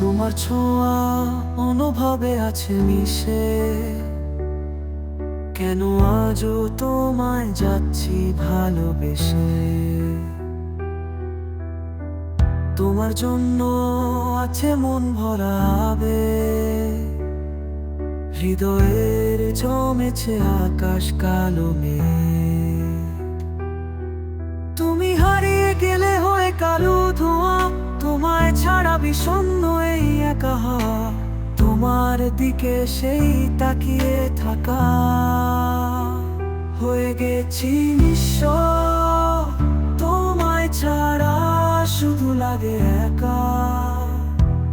তোমার ছোঁয়া অনুভবে আছে মিশে কেন আজও তোমায় যাচ্ছি ভালোবেসে তোমার জন্য আছে মন ভরা আবেগ। হৃদয়ের জমেছে আকাশ কালো মেঘ। ছাড়া বিষণ্ণ এই একা তোমার দিকে সেই তাকিয়ে থাকা। হয়ে গেছি নিঃস্ব। তোমায় ছাড়া শুধু লাগে একা।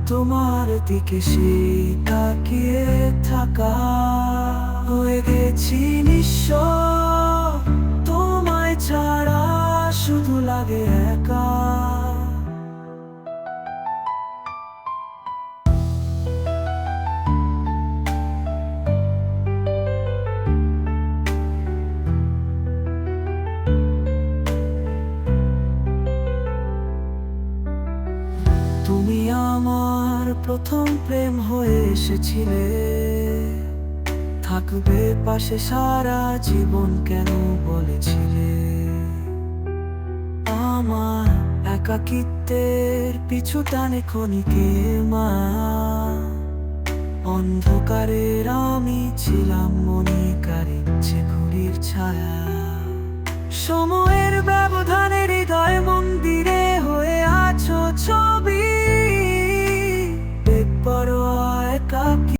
তোমার দিকে সেই তাকিয়ে থাকা। হয়ে গেছি নিঃস্ব। তোমায় ছাড়া শুধু লাগে একা। তুমি আমার প্রথম প্রেম হয়ে এসেছিলে। থাকবে পাশে সারা জীবন কেন বলেছিলে? আমার একাকিত্বের পিছু টানে ক্ষণিকে মা। অন্ধকারের আমি ছিলাম মনিকার ইচ্ছে ঘুড়ির ছায়া। সময়ের ব্যবধানে